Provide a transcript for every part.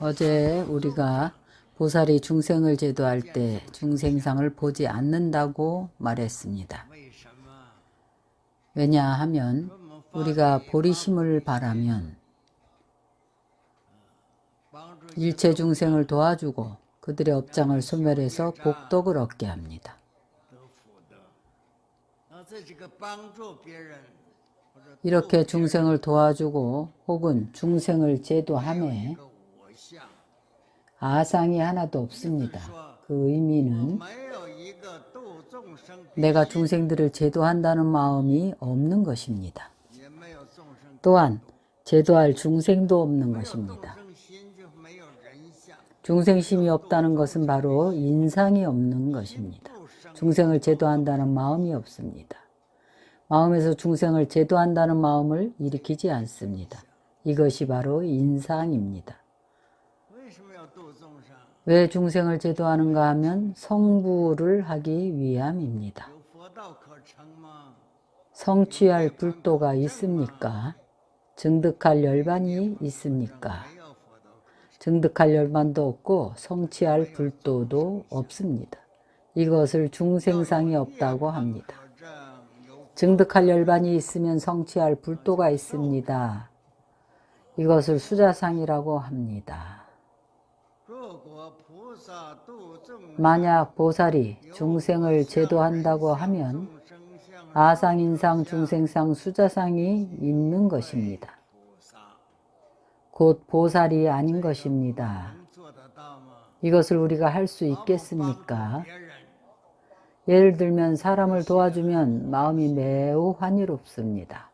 어제 우리가 보살이 중생을 제도할 때 중생상을 보지 않는다고 말했습니다. 왜냐하면 우리가 보리심을 바라면 일체 중생을 도와주고 그들의 업장을 소멸해서 복덕을 얻게 합니다. 이렇게 중생을 도와주고 혹은 중생을 제도함에 아상이 하나도 없습니다. 그 의미는 내가 중생들을 제도한다는 마음이 없는 것입니다. 또한 제도할 중생도 없는 것입니다. 중생심이 없다는 것은 바로 인상이 없는 것입니다. 중생을 제도한다는 마음이 없습니다. 마음에서 중생을 제도한다는 마음을 일으키지 않습니다. 이것이 바로 인상입니다. 왜 중생을 제도하는가 하면 성부를 하기 위함입니다. 성취할 불도가 있습니까? 증득할 열반이 있습니까? 증득할 열반도 없고 성취할 불도도 없습니다. 이것을 중생상이 없다고 합니다. 증득할 열반이 있으면 성취할 불도가 있습니다. 이것을 수자상이라고 합니다. 만약 보살이 중생을 제도한다고 하면 아상인상, 중생상, 수자상이 있는 것입니다. 곧 보살이 아닌 것입니다. 이것을 우리가 할 수 있겠습니까? 예를 들면 사람을 도와주면 마음이 매우 환희롭습니다.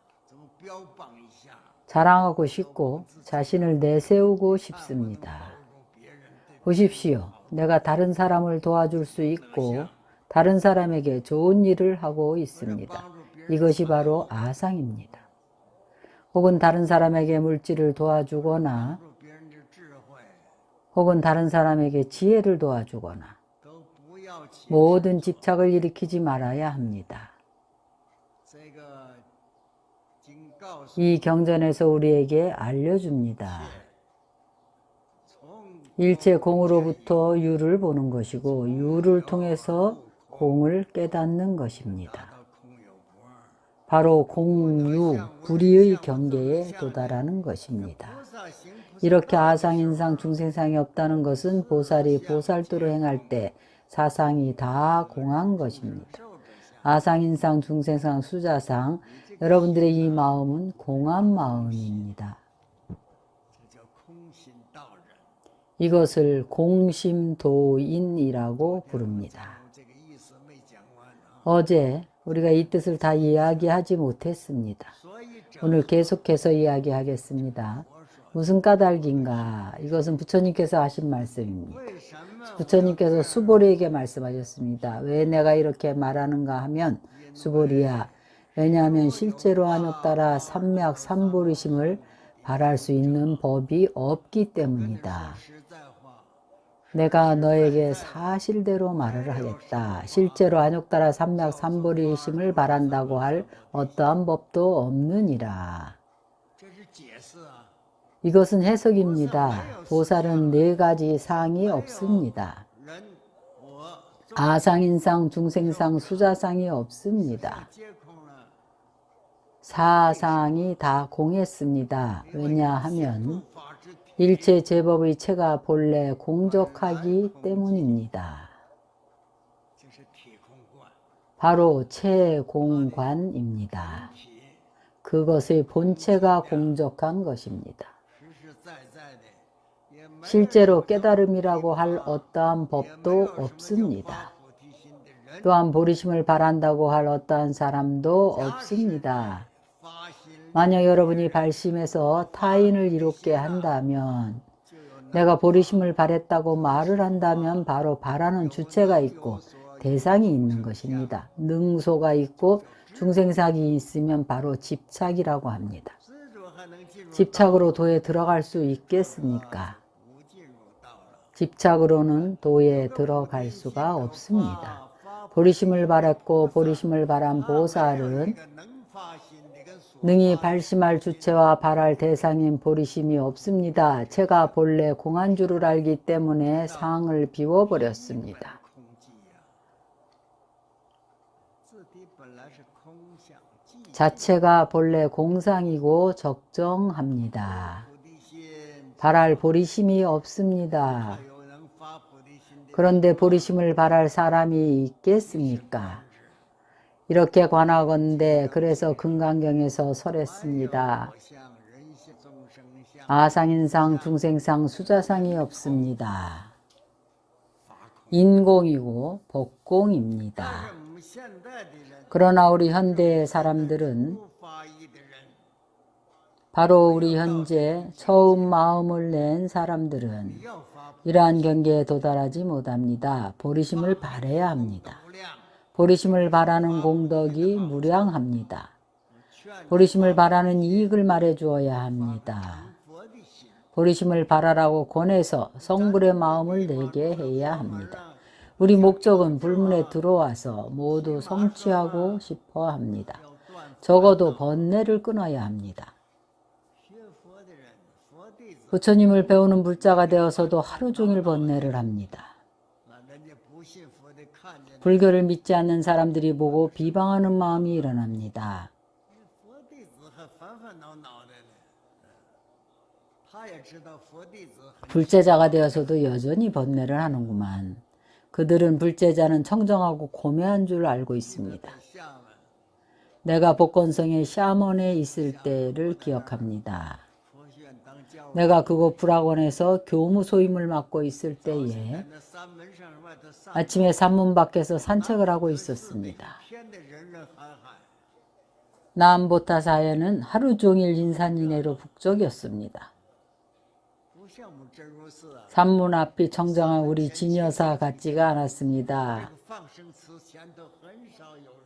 자랑하고 싶고 자신을 내세우고 싶습니다. 보십시오. 내가 다른 사람을 도와줄 수 있고 다른 사람에게 좋은 일을 하고 있습니다. 이것이 바로 아상입니다. 혹은 다른 사람에게 물질을 도와주거나 혹은 다른 사람에게 지혜를 도와주거나 모든 집착을 일으키지 말아야 합니다. 이 경전에서 우리에게 알려줍니다. 일체 공으로부터 유를 보는 것이고 유를 통해서 공을 깨닫는 것입니다. 바로 공유, 불의의 경계에 도달하는 것입니다. 이렇게 아상인상, 중생상이 없다는 것은 보살이 보살도를 행할 때 사상이 다 공한 것입니다. 아상인상, 중생상, 수자상 여러분들의 이 마음은 공한 마음입니다. 이것을 공심도인이라고 부릅니다. 어제 우리가 이 뜻을 다 이야기하지 못했습니다. 오늘 계속해서 이야기하겠습니다. 무슨 까닭인가? 이것은 부처님께서 하신 말씀입니다. 부처님께서 수보리에게 말씀하셨습니다. 왜 내가 이렇게 말하는가 하면 수보리야 왜냐하면 실제로 한옥따라 삼맥 삼보리심을 바랄 수 있는 법이 없기 때문이다. 내가 너에게 사실대로 말을 하겠다. 실제로 한옥따라 삼맥 삼보리심을 바란다고 할 어떠한 법도 없느니라. 이것은 해석입니다. 보살은 네 가지 상이 없습니다. 아상인상, 중생상, 수자상이 없습니다. 사상이 다 공했습니다. 왜냐하면 일체 제법의 체가 본래 공적하기 때문입니다. 바로 체공관입니다. 그것의 본체가 공적한 것입니다. 실제로 깨달음이라고 할 어떠한 법도 없습니다. 또한 보리심을 바란다고 할 어떠한 사람도 없습니다. 만약 여러분이 발심해서 타인을 이롭게 한다면 내가 보리심을 바랬다고 말을 한다면 바로 바라는 주체가 있고 대상이 있는 것입니다. 능소가 있고 중생사기 있으면 바로 집착이라고 합니다. 집착으로 도에 들어갈 수 있겠습니까? 집착으로는 도에 들어갈 수가 없습니다. 보리심을 바랐고 보리심을 바란 보살은 능히 발심할 주체와 발할 대상인 보리심이 없습니다. 제가 본래 공한 줄을 알기 때문에 상을 비워버렸습니다. 자체가 본래 공상이고 적정합니다. 바랄 보리심이 없습니다. 그런데 보리심을 바랄 사람이 있겠습니까? 이렇게 관하건대 그래서 금강경에서 설했습니다. 아상인상, 중생상, 수자상이 없습니다. 인공이고 복공입니다. 그러나 우리 현대의 사람들은 바로 우리 현재 처음 마음을 낸 사람들은 이러한 경계에 도달하지 못합니다. 보리심을 바래야 합니다. 보리심을 바라는 공덕이 무량합니다. 보리심을 바라는 이익을 말해 주어야 합니다. 보리심을 바라라고 권해서 성불의 마음을 내게 해야 합니다. 우리 목적은 불문에 들어와서 모두 성취하고 싶어 합니다. 적어도 번뇌를 끊어야 합니다. 부처님을 배우는 불자가 되어서도 하루 종일 번뇌를 합니다. 불교를 믿지 않는 사람들이 보고 비방하는 마음이 일어납니다. 불제자가 되어서도 여전히 번뇌를 하는구만. 그들은 불제자는 청정하고 고매한 줄 알고 있습니다. 내가 복건성의 샤먼에 있을 때를 기억합니다. 내가 그곳 불학원에서 교무 소임을 맡고 있을 때에 아침에 산문 밖에서 산책을 하고 있었습니다. 남보타 사해는 하루 종일 인산인해로 북적이었습니다. 산문 앞이 청정한 우리 진여사 같지가 않았습니다.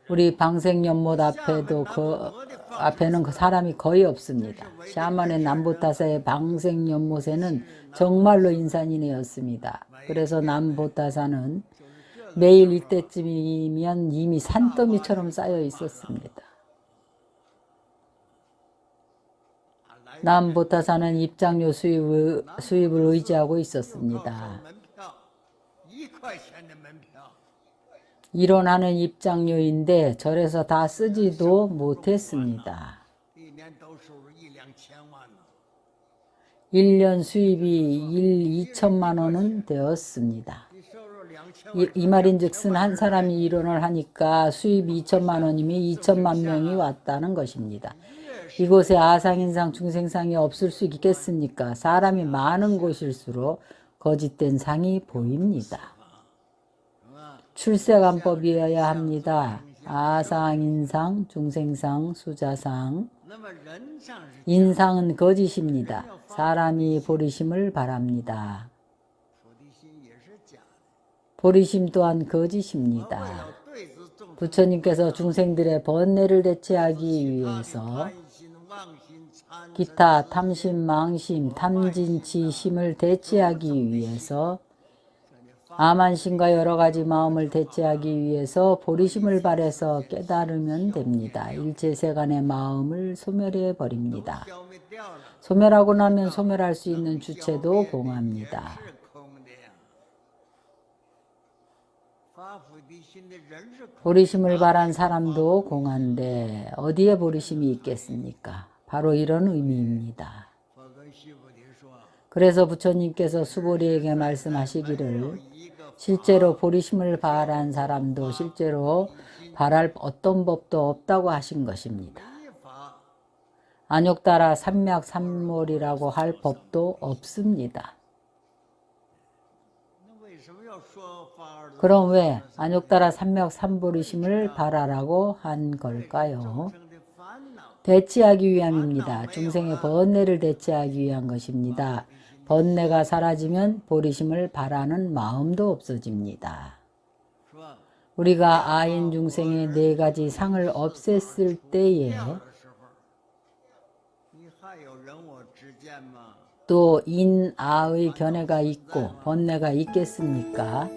우리 방생연못 앞에도 그 앞에는 그 사람이 거의 없습니다. 샤먼의 남보타사의 방생연못에는 정말로 인산인해였습니다. 그래서 남보타사는 매일 이때쯤이면 이미 산더미처럼 쌓여 있었습니다. 남보타사는 입장료 수입을, 수입을 의지하고 있었습니다. 일어나는 입장료인데 절에서 다 쓰지도 못했습니다. 1년 수입이 1, 2천만 원은 되었습니다. 이, 이 말인즉슨 한 사람이 일원을 하니까 수입 2천만 원이면 2천만 명이 왔다는 것입니다. 이곳에 아상인상 중생상이 없을 수 있겠습니까? 사람이 많은 곳일수록 거짓된 상이 보입니다. 출세관법이어야 합니다. 아상, 인상, 중생상, 수자상. 인상은 거짓입니다. 사람이 보리심을 바랍니다. 보리심 또한 거짓입니다. 부처님께서 중생들의 번뇌를 대체하기 위해서 기타 탐심, 망심, 탐진치심을 대체하기 위해서 아만신과 여러 가지 마음을 대체하기 위해서 보리심을 발해서 깨달으면 됩니다. 일체세간의 마음을 소멸해 버립니다. 소멸하고 나면 소멸할 수 있는 주체도 공합니다. 보리심을 바란 사람도 공한데 어디에 보리심이 있겠습니까? 바로 이런 의미입니다. 그래서 부처님께서 수보리에게 말씀하시기를 실제로 보리심을 바라는 사람도 실제로 바랄 어떤 법도 없다고 하신 것입니다. 안욕 따라 삼맥 삼몰이라고 할 법도 없습니다. 그럼 왜 안욕 따라 삼맥 삼보리심을 바라라고 한 걸까요? 대치하기 위함입니다. 중생의 번뇌를 대치하기 위한 것입니다. 번뇌가 사라지면 보리심을 바라는 마음도 없어집니다. 우리가 아인 중생의 네 가지 상을 없앴을 때에 또 인아의 견해가 있고 번뇌가 있겠습니까?